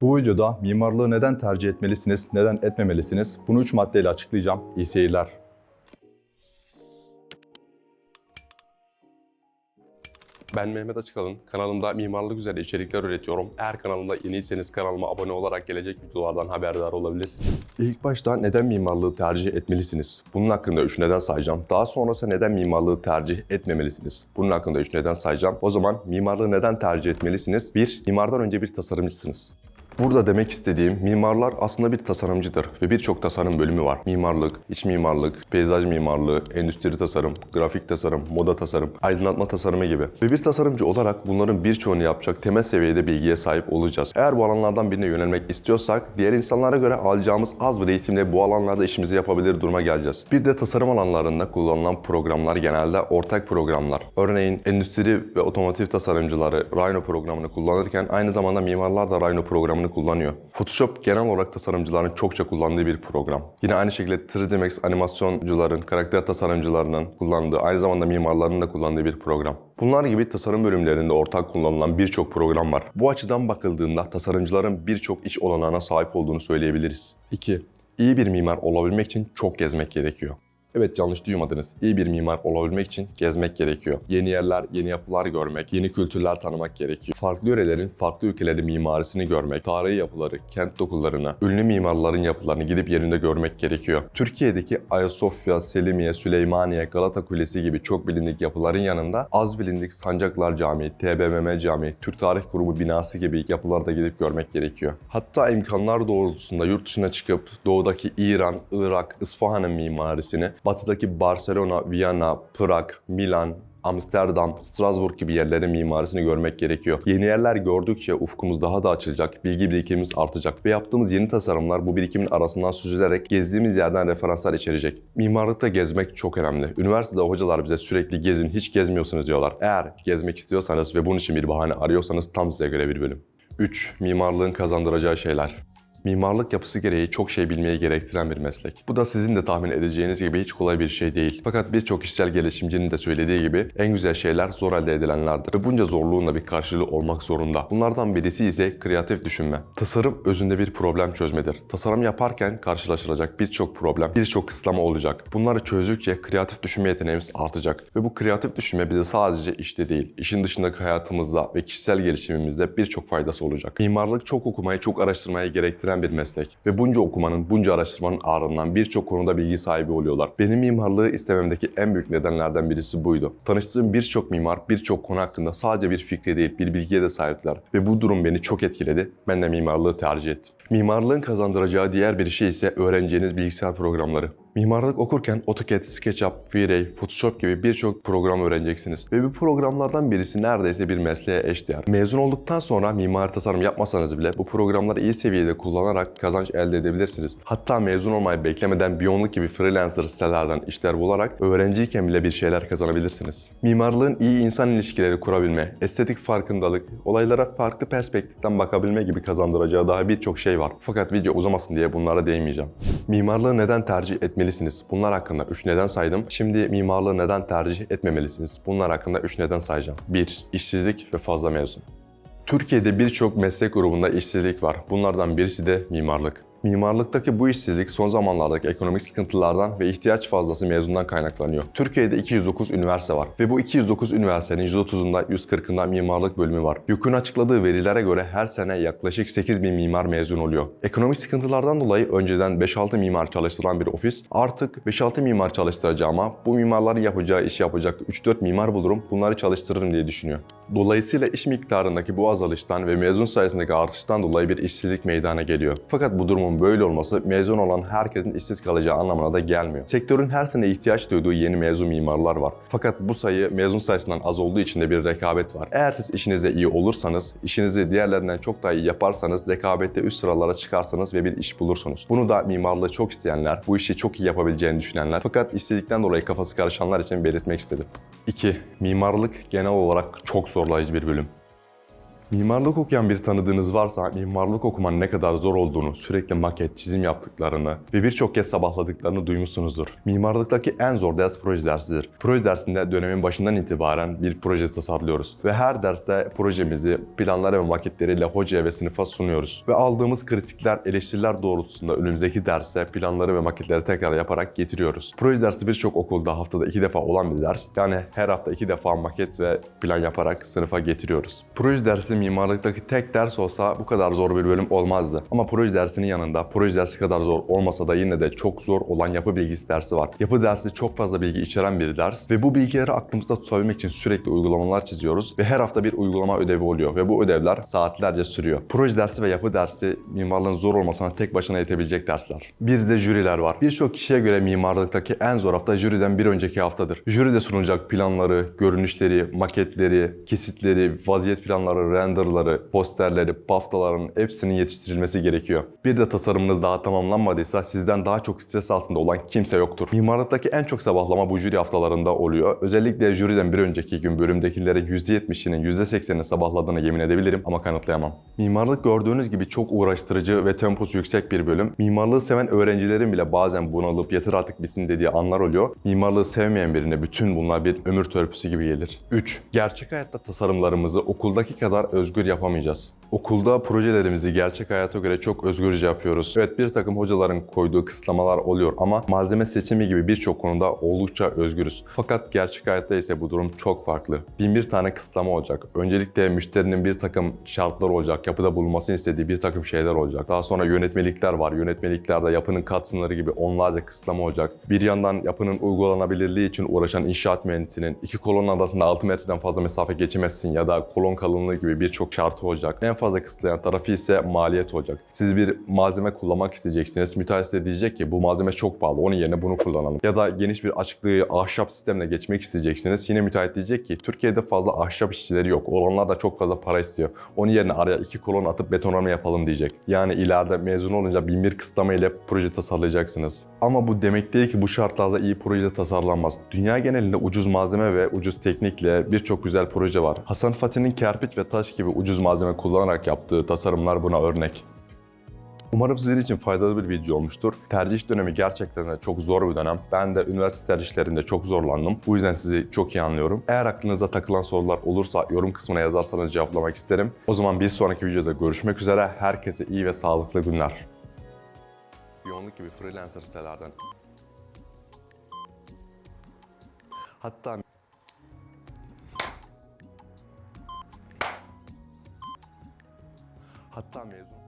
Bu videoda mimarlığı neden tercih etmelisiniz, neden etmemelisiniz? Bunu 3 maddeyle açıklayacağım. İyi seyirler. Ben Mehmet Açıkalın. Kanalımda mimarlık üzerine içerikler üretiyorum. Eğer kanalımda yeniyseniz kanalıma abone olarak gelecek videolardan haberdar olabilirsiniz. İlk başta neden mimarlığı tercih etmelisiniz? Bunun hakkında 3 neden sayacağım. Daha sonrası neden mimarlığı tercih etmemelisiniz? Bunun hakkında 3 neden sayacağım. O zaman mimarlığı neden tercih etmelisiniz? 1. Mimardan önce bir tasarımcısınız. Burada demek istediğim mimarlar aslında bir tasarımcıdır ve birçok tasarım bölümü var. Mimarlık, iç mimarlık, peyzaj mimarlığı, endüstri tasarım, grafik tasarım, moda tasarım, aydınlatma tasarımı gibi. Ve bir tasarımcı olarak bunların birçoğunu yapacak temel seviyede bilgiye sahip olacağız. Eğer bu alanlardan birine yönelmek istiyorsak diğer insanlara göre alacağımız az bir eğitimle bu alanlarda işimizi yapabilir duruma geleceğiz. Bir de tasarım alanlarında kullanılan programlar genelde ortak programlar. Örneğin endüstri ve otomotiv tasarımcıları Rhino programını kullanırken aynı zamanda mimarlar da Rhino programını kullanıyor. Photoshop genel olarak tasarımcıların çokça kullandığı bir program. Yine aynı şekilde 3D Max animasyoncuların, karakter tasarımcılarının kullandığı, aynı zamanda mimarların da kullandığı bir program. Bunlar gibi tasarım bölümlerinde ortak kullanılan birçok program var. Bu açıdan bakıldığında tasarımcıların birçok iş olanağına sahip olduğunu söyleyebiliriz. 2. İyi bir mimar olabilmek için çok gezmek gerekiyor. Evet yanlış duymadınız. İyi bir mimar olabilmek için gezmek gerekiyor. Yeni yerler, yeni yapılar görmek, yeni kültürler tanımak gerekiyor. Farklı yörelerin, farklı ülkelerin mimarisini görmek, tarihi yapıları, kent dokularını, ünlü mimarların yapılarını gidip yerinde görmek gerekiyor. Türkiye'deki Ayasofya, Selimiye, Süleymaniye, Galata Kulesi gibi çok bilindik yapıların yanında az bilindik Sancaklar Camii, TBMM Camii, Türk Tarih Kurumu binası gibi yapılarda gidip görmek gerekiyor. Hatta imkanlar doğrultusunda yurt dışına çıkıp doğudaki İran, Irak, İsfahan'ın mimarisini, batıdaki Barcelona, Viyana, Prag, Milan, Amsterdam, Strasbourg gibi yerlerin mimarisini görmek gerekiyor. Yeni yerler gördükçe ufkumuz daha da açılacak, bilgi birikimimiz artacak ve yaptığımız yeni tasarımlar bu birikimin arasından süzülerek gezdiğimiz yerden referanslar içerecek. Mimarlıkta gezmek çok önemli. Üniversitede hocalar bize sürekli gezin, hiç gezmiyorsunuz diyorlar. Eğer gezmek istiyorsanız ve bunun için bir bahane arıyorsanız tam size göre bir bölüm. 3. Mimarlığın kazandıracağı şeyler. Mimarlık yapısı gereği çok şey bilmeyi gerektiren bir meslek. Bu da sizin de tahmin edeceğiniz gibi hiç kolay bir şey değil. Fakat birçok kişisel gelişimcinin de söylediği gibi en güzel şeyler zor elde edilenlerdir. Ve bunca zorluğun da bir karşılığı olmak zorunda. Bunlardan birisi ise kreatif düşünme. Tasarım özünde bir problem çözmedir. Tasarım yaparken karşılaşılacak birçok problem, birçok kısıtlama olacak. Bunları çözdükçe kreatif düşünme yeteneğimiz artacak. Ve bu kreatif düşünme bize sadece işte değil, işin dışındaki hayatımızda ve kişisel gelişimimizde birçok faydası olacak. Mimarlık çok okumayı, çok araştırmayı gerektiren bir meslek. Ve bunca okumanın, bunca araştırmanın ardından birçok konuda bilgi sahibi oluyorlar. Benim mimarlığı istememdeki en büyük nedenlerden birisi buydu. Tanıştığım birçok mimar birçok konu hakkında sadece bir fikre değil, bir bilgiye de sahipler. Ve bu durum beni çok etkiledi. Ben de mimarlığı tercih ettim. Mimarlığın kazandıracağı diğer bir şey ise öğreneceğiniz bilgisayar programları. Mimarlık okurken AutoCAD, SketchUp, V-Ray, Photoshop gibi birçok program öğreneceksiniz. Ve bu programlardan birisi neredeyse bir mesleğe eşdeğer. Mezun olduktan sonra mimari tasarım yapmasanız bile bu programları iyi seviyede kullanarak kazanç elde edebilirsiniz. Hatta mezun olmayı beklemeden Beyondluk gibi freelancer sitelerden işler bularak öğrenciyken bile bir şeyler kazanabilirsiniz. Mimarlığın iyi insan ilişkileri kurabilme, estetik farkındalık, olaylara farklı perspektiften bakabilme gibi kazandıracağı daha birçok şey var. Fakat video uzamasın diye bunlara değinmeyeceğim. Mimarlığı neden tercih etmelisiniz? Bunlar hakkında 3 neden saydım. Şimdi mimarlığı neden tercih etmemelisiniz? Bunlar hakkında 3 neden sayacağım. 1. İşsizlik ve fazla mezun. Türkiye'de birçok meslek grubunda işsizlik var. Bunlardan birisi de mimarlık. Mimarlıktaki bu işsizlik son zamanlardaki ekonomik sıkıntılardan ve ihtiyaç fazlası mezundan kaynaklanıyor. Türkiye'de 209 üniversite var ve bu 209 üniversitenin %30'unda 140'ında mimarlık bölümü var. YÖK'ün açıkladığı verilere göre her sene yaklaşık 8 bin mimar mezun oluyor. Ekonomik sıkıntılardan dolayı önceden 5-6 mimar çalıştıran bir ofis artık 5-6 mimar çalıştıracağıma bu mimarların yapacağı işi yapacak 3-4 mimar bulurum bunları çalıştırırım diye düşünüyor. Dolayısıyla iş miktarındaki bu azalıştan ve mezun sayısındaki artıştan dolayı bir işsizlik meydana geliyor. Fakat bu durumun böyle olması mezun olan herkesin işsiz kalacağı anlamına da gelmiyor. Sektörün her sene ihtiyaç duyduğu yeni mezun mimarlar var. Fakat bu sayı mezun sayısından az olduğu için de bir rekabet var. Eğer siz işinizde iyi olursanız, işinizi diğerlerinden çok daha iyi yaparsanız, rekabette üst sıralara çıkarsanız ve bir iş bulursunuz. Bunu da mimarlığı çok isteyenler, bu işi çok iyi yapabileceğini düşünenler fakat işsizlikten dolayı kafası karışanlar için belirtmek istedim. 2. Mimarlık genel olarak çok zorlayıcı bir bölüm. Mimarlık okuyan bir tanıdığınız varsa mimarlık okumanın ne kadar zor olduğunu, sürekli maket, çizim yaptıklarını ve birçok kez sabahladıklarını duymuşsunuzdur. Mimarlıktaki en zor ders proje dersidir. Proje dersinde dönemin başından itibaren bir proje tasarlıyoruz ve her derste projemizi planları ve maketleriyle hocaya ve sınıfa sunuyoruz. Ve aldığımız kritikler, eleştiriler doğrultusunda önümüzdeki derse planları ve maketleri tekrar yaparak getiriyoruz. Proje dersi birçok okulda haftada iki defa olan bir ders. Yani her hafta iki defa maket ve plan yaparak sınıfa getiriyoruz. Proje dersi mimarlıktaki tek ders olsa bu kadar zor bir bölüm olmazdı. Ama proje dersinin yanında proje dersi kadar zor olmasa da yine de çok zor olan yapı bilgisi dersi var. Yapı dersi çok fazla bilgi içeren bir ders ve bu bilgileri aklımızda tutabilmek için sürekli uygulamalar çiziyoruz ve her hafta bir uygulama ödevi oluyor ve bu ödevler saatlerce sürüyor. Proje dersi ve yapı dersi mimarlığın zor olmasına tek başına yetebilecek dersler. Bir de jüriler var. Birçok kişiye göre mimarlıktaki en zor hafta jüriden bir önceki haftadır. Jüride sunulacak planları, görünüşleri, maketleri, kesitleri, vaziyet planları, renderları, posterleri, paftaların hepsinin yetiştirilmesi gerekiyor. Bir de tasarımınız daha tamamlanmadıysa sizden daha çok stres altında olan kimse yoktur. Mimarlıktaki en çok sabahlama bu jüri haftalarında oluyor. Özellikle jüriden bir önceki gün bölümdekilerin %70'inin %80'ini sabahladığını yemin edebilirim ama kanıtlayamam. Mimarlık gördüğünüz gibi çok uğraştırıcı ve temposu yüksek bir bölüm. Mimarlığı seven öğrencilerin bile bazen bunalıp yeter artık bitsin dediği anlar oluyor. Mimarlığı sevmeyen birine bütün bunlar bir ömür törpüsü gibi gelir. 3. Gerçek hayatta tasarımlarımızı okuldaki kadar özgür yapamayacağız. Okulda projelerimizi gerçek hayata göre çok özgürce yapıyoruz. Evet bir takım hocaların koyduğu kısıtlamalar oluyor ama malzeme seçimi gibi birçok konuda oldukça özgürüz. Fakat gerçek hayatta ise bu durum çok farklı. Bin bir tane kısıtlama olacak. Öncelikle müşterinin bir takım şartları olacak. Yapıda bulunmasını istediği bir takım şeyler olacak. Daha sonra yönetmelikler var. Yönetmeliklerde yapının katsınları gibi onlarca kısıtlama olacak. Bir yandan yapının uygulanabilirliği için uğraşan inşaat mühendisinin iki kolon arasında 6 metreden fazla mesafe geçemezsin ya da kolon kalınlığı gibi birçok şartı olacak. En fazla kısıtlayan tarafı ise maliyet olacak. Siz bir malzeme kullanmak isteyeceksiniz. Müteahhit size diyecek ki bu malzeme çok pahalı. Onun yerine bunu kullanalım. Ya da geniş bir açıklığı ahşap sistemle geçmek isteyeceksiniz. Yine müteahhit diyecek ki Türkiye'de fazla ahşap işçileri yok. Olanlar da çok fazla para istiyor. Onun yerine araya iki kolon atıp betonarme yapalım diyecek. Yani ileride mezun olunca bin bir kısıtlama ile proje tasarlayacaksınız. Ama bu demek değil ki bu şartlarda iyi proje tasarlanmaz. Dünya genelinde ucuz malzeme ve ucuz teknikle birçok güzel proje var. Hasan Fatih'in kerpiç ve taş gibi ucuz malzeme kullanarak yaptığı tasarımlar buna örnek. Umarım sizin için faydalı bir video olmuştur. Tercih dönemi gerçekten de çok zor bir dönem. Ben de üniversite tercihlerinde çok zorlandım. Bu yüzden sizi çok iyi anlıyorum. Eğer aklınıza takılan sorular olursa yorum kısmına yazarsanız cevaplamak isterim. O zaman bir sonraki videoda görüşmek üzere. Herkese iyi ve sağlıklı günler. Yoğunluk gibi freelancer sitelerden Hatta Hatta mezun